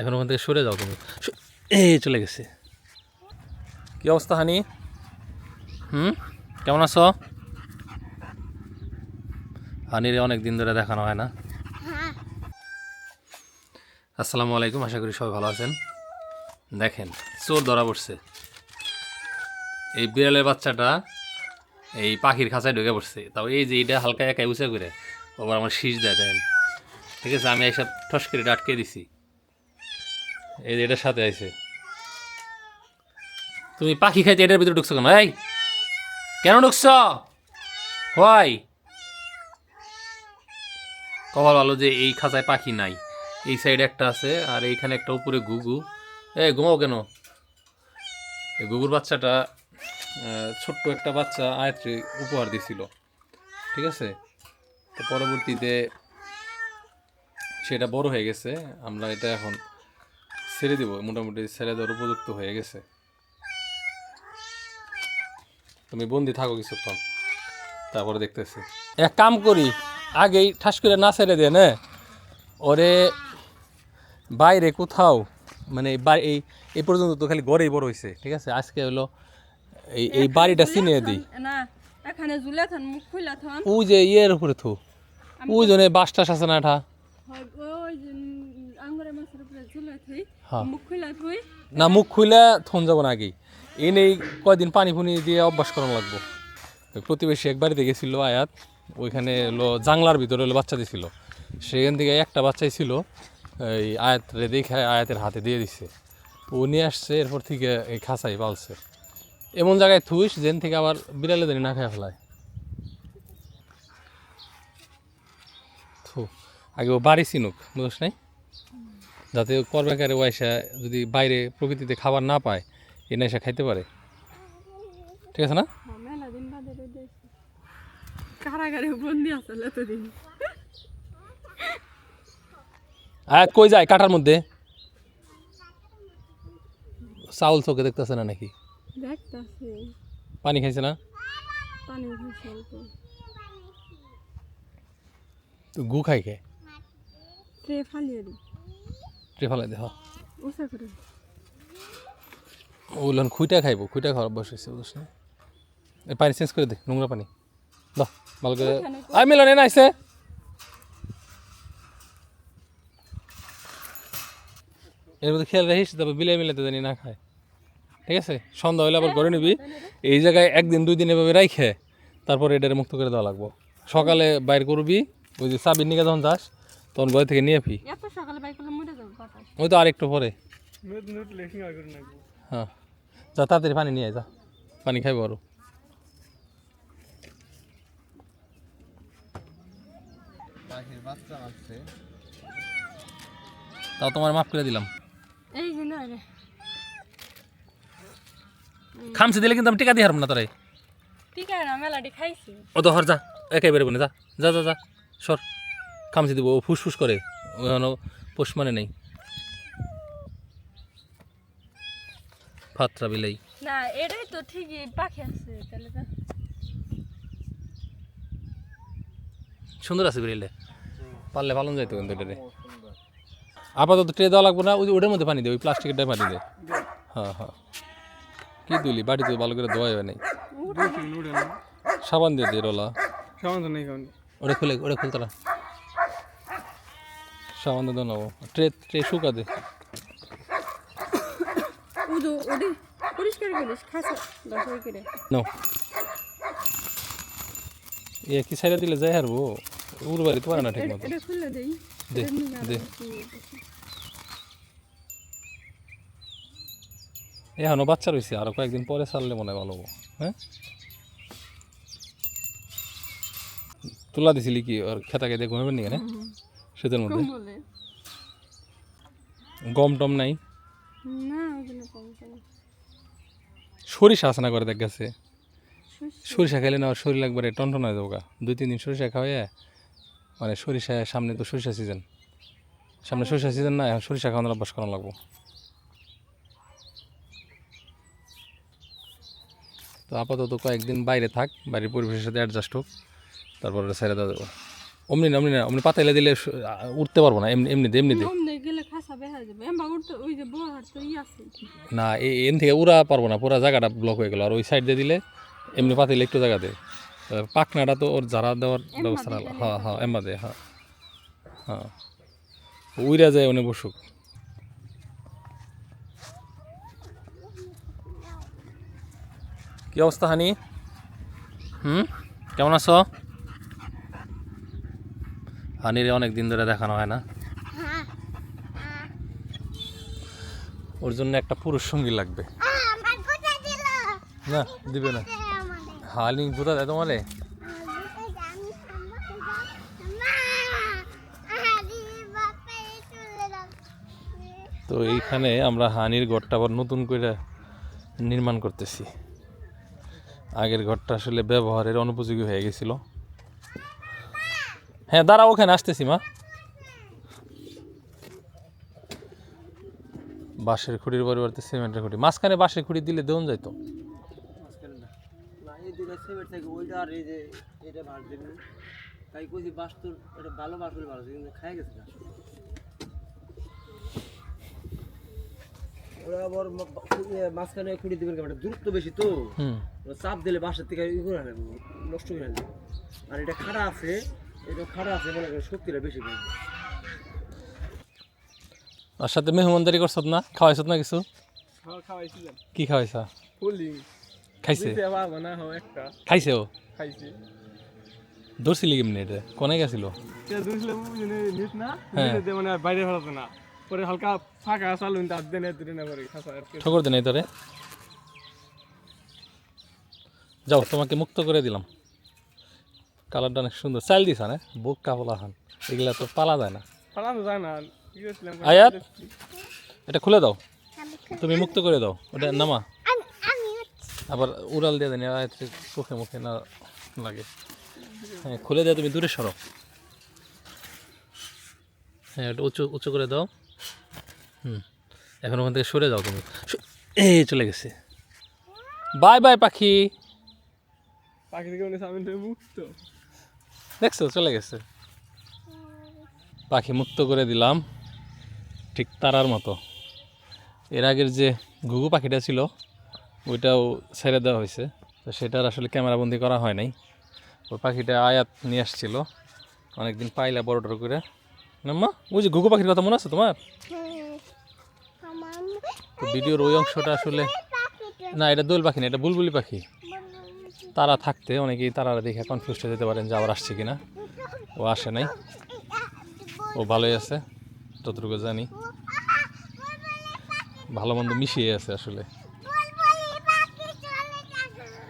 এখন ওখান থেকে সরে যাও তুমি এই চলে গেছে। কি অবস্থা, হানি? হুম? কেমন আছো? হানিরে অনেক দিন ধরে দেখানো হয় না। আসসালামু আলাইকুম, আশা করি সবাই ভালো আছেন। দেখেন, চোর ধরা পড়ছে। এই বিড়ালের বাচ্চাটা এই পাখির খাঁচায় ঢুকে পড়ছে। তাও এই যে এটা হালকা একা উঁচা করে ওবার আমার শীষ দেয়, দেখেন। ঠিক আছে, আমি এইসব ঠস করে আটকে দিছি। এই এটার সাথে আছে তুমি পাখি খাইতে এটার ভিতরে ঢুকছো কেন? এই! কেন ঢুকছ? হয় কপাল ভালো যে এই খাঁচায় পাখি নাই। এই সাইডে একটা আছে আর এইখানে একটা উপরে গুগু। এই, ঘুমাও কেন? এই গুগুর বাচ্চাটা ছোট্ট একটা বাচ্চা আয়ত্রে উপহার দিছিল। ঠিক আছে? তো পরবর্তীতে সেটা বড় হয়ে গেছে। আমরা এটা এখন ছেড়ে দিব মোটামুটি ছেড়ে দেওয়ার উপযুক্ত হয়ে গেছে। তুমি বন্দি থাকো কিছুক্ষণ তারপরে দেখতেছি। এক কাম করি আগেই ঠাস করে না ছেড়ে দেন হ্যাঁ ওরে বাইরে কোথাও মানে এই এই পর্যন্ত তো খালি গড়েই বড় হয়েছে ঠিক আছে? আজকে হলো এই এই বাড়িটা চিনিয়ে দিই। এখানে ঝুলে থান মুখ খুলে থান। ওই যে ইয়ের উপরে থু ওই জন্য বাস টাস আছে না এটা? হয় ওই যে মাছের উপরে ঝুলে থুই। মুখ খুলে থুই না মুখ খুলে থন যাব না আগেই এনেই কয়দিন পানি ফুনি দিয়ে অভ্যাস করানো লাগবো। প্রতিবেশী এক বাড়িতে গেছিল আয়াত ওইখানে হলো জাংলার ভিতরে হলো বাচ্চা দিছিল। সেখান থেকে একটা বাচ্চাই ছিল এই আয়াতরে দেখে আয়াতের হাতে দিয়ে দিছে। ও নিয়ে আসছে এরপর থেকে এই খাঁচাই পালছে। এমন জায়গায় থুইস যেন থেকে আবার বিড়ালে জানি না খেয়ে ফেলায়। থু আগে ও বাড়ি চিনুক বুঝছ নাই? যাতে করবেকারে ওয়াইসা যদি বাইরে প্রকৃতিতে খাবার না পায় এ নেশা খাইতে পারে। ঠিক আছে না? হ্যাঁ, মেলা দিন বাদে রোদে কারাগারে বন্দি আসলে এতদিন। আয়াত কই যায় কাটার মধ্যে? চাউল চোখে দেখতেছে না নাকি? পানি খাইছে না? তো গু খাই খে ফালিয়ে দিই। ট্রে ফেলাই করে ওগুলো খুঁইটা খাইবো খুঁইটা খাওয়ার অভ্যাস হয়েছে বুঝছ না? পানি চেঞ্জ করে দে নোংরা পানি। দাও ভালো করে আই মিলন এনে আইসে এর মধ্যে খেয়াল রাখিস তবে বিলাই মিলাতে জানি না খায়। ঠিক আছে সন্ধ্যা হলে আবার করে নিবি। এই জায়গায় একদিন দুই দিন এভাবে রাইখে তারপরে এটারে মুক্ত করে দেওয়া লাগবো। সকালে বাইর করবি ওই যে চাবির নিকে যখন যাস তখন ঘর থেকে নিয়ে ফি? এত সকালে বাইক করলে মরে যাবে বাতাস। ওই তো আরেকটু পরে। হ্যাঁ। যা তাড়াতাড়ি পানি নিয়ে আয়, যা। পানি খাইবো আরও। তাও তোমার মাফ করে দিলাম। এই যে না রে। খামছে দিলে কিন্তু আমি টিকা দিয়ে হারব না তোরাই ঠিক আছে না মেলাটি খাইছি। ও তো হর যা। একাই বেরোবো না যা। যা যা যা। সর। খামছে দিব ও ফুসফুস করে। ওখানে পোষ মানে নেই। ফাত্রা বিলাই। না এটাই তো ঠিকই পাখি আছে তাহলে তো। সুন্দর আছে বিড়িলে পারলে পালন যাইতো কিন্তু এটারে। আপাতত ট্রে দেওয়া লাগবে না ওই ওটার মধ্যে পানি দে ওই প্লাস্টিকের পানি দে। হ্যাঁ হ্যাঁ। কি দিলি বাড়িতে ভালো করে ধোয়া যাবে নাই। সাবান দিয়ে দে রোলা। ওটা খুলে ওটা খুলতে না। সাবান দিয়ে নেব ট্রে ট্রে শুকা দে। উদু উদি পরিষ্কার করিস খাসা দশ করে। নো এ কি সাইডে দিলে যাই হারবো? উর বাড়ি তো পারে না ঠিক মতো। দে দে। এখনও বাচ্চা রয়েছে আরও কয়েকদিন পরে ছাড়লে মনে হয় ভালো হব। হ্যাঁ? তুলা দিছিলি কি? ওর খেতা খেতে ঘুমাবেন নি কেন শীতের মধ্যে? গম টম নাই? সরিষা আছে না করে দেখ গেছে? সরিষা। খাইলে না শরীর একবারে টনটন হয়ে যাব দুই তিন দিন সরিষা খাওয়াই মানে সরিষা সামনে তো সরিষা সিজন সামনে সরিষা সিজন না এখন সরিষা খাওয়ানোর অভ্যাস করানো লাগবো। তো আপাতত কয়েকদিন বাইরে থাক বাড়ির পরিবেশের সাথে অ্যাডজাস্ট হোক তারপর ছেড়ে দেওয়া যাব। অমনি না অমনি না অমনি পাতাইলে দিলে উঠতে পারব না এমনি এমনিতে এমনিতে না এ- এন থেকে উড়া পারব না পুরো জায়গাটা ব্লক হয়ে গেল। আর ওই সাইড দিয়ে দিলে এমনি পাতিলে একটু জায়গা দেয় পাখনাটা তো ওর ঝাড়া দেওয়ার ব্যবস্থা হ্যাঁ হ্যাঁ এম্বা দে হ্যাঁ হ্যাঁ। উইরা যায় উনি বসুক। কি অবস্থা হানি? হুম? কেমন আছো? হানিরে অনেক দিন ধরে দেখানো হয় না। ওর জন্য একটা পুরুষ সঙ্গী লাগবে। না, দিবে না। হানি কোথা দেয় তোমারে? তো এইখানে আমরা হানির ঘরটা আবার নতুন করে নির্মাণ করতেছি। আগের ঘরটা আসলে ব্যবহারের অনুপযোগী হয়ে গেছিল। হ্যাঁ দাঁড়াও ওখানে আসতেছি মা। বাঁশের খুঁড়ির পরিবর্তে সিমেন্টের খুঁড়ি। মাঝখানে বাঁশের খুঁড়ি দিলে দেউন যাইতো। তাই কইছি বাস এটা ভালো বাস ভালো কিন্তু খাই গেছে না। ওরা আবার মাঝখানে খুঁড়ি দিবেন কেমন? দূরত্ব বেশি তো। চাপ দিলে বাসের থেকে নষ্ট নেবে আর এটা খাড়া আছে এটা খাড়া আছে মনে করেন শক্তিটা বেশি করে আর সাথে মেহমানদারি করছত না? খাওয়াইছত না কিছু? হ্যাঁ খাওয়াইছিলাম। কি খাওয়াইছা? ফুলি খাইছে? না হো একটা। খাইছে ও? খাইছি। ধরছিলি কেমনি এটা? কোনে গেছিল? হ্যাঁ। মানে বাইরে ফেলাতো না। পরে হালকা ফাঁকা চালু তার দেনে দিনে না করে খাসা আর কি। ঠকর দেন তোরে। যাও তোমাকে মুক্ত করে দিলাম। কালারটা অনেক সুন্দর। চাইল দিস না? বুক কাপলা হান এগুলা তো পালা যায় না। ফালানো যায় না। আয়াত? এটা খুলে দাও। তুমি মুক্ত করে দাও। ওটা নামা। আবার উড়াল দিয়ে দেন আয়াতের চোখে মুখে না লাগে। হ্যাঁ খুলে দাও তুমি দূরে সরো। হ্যাঁ এটা উঁচু উঁচু করে দাও। হুম। এখন ওখান থেকে সরে যাও তুমি। এই চলে গেছে। বাই বাই পাখি। পাখি থেকে আমি মুক্ত। দেখছ চলে গেছে। পাখি মুক্ত করে দিলাম ঠিক তারার মতো। এর আগের যে ঘুঘু পাখিটা ছিল ওইটাও ছেড়ে দেওয়া হয়েছে। তো সেটার আসলে ক্যামেরাবন্দি করা হয় নাই। ওই পাখিটা আয়াত নিয়ে আসছিল অনেকদিন পাইলা বড় বড় করে। না মা ওই যে ঘুঘু পাখির কথা মনে আছে তোমার? ভিডিওর ওই অংশটা আসলে না এটা দোল পাখি না এটা বুলবুলি পাখি। তারা থাকতে অনেকেই তারা দেখে কনফিউজ হয়ে যেতে পারেন যে আবার আসছে কিনা। ও আসে নাই। ও ভালোই আছে, যতটুকু জানি। ভালো মন্দ মিশিয়ে আছে আসলে।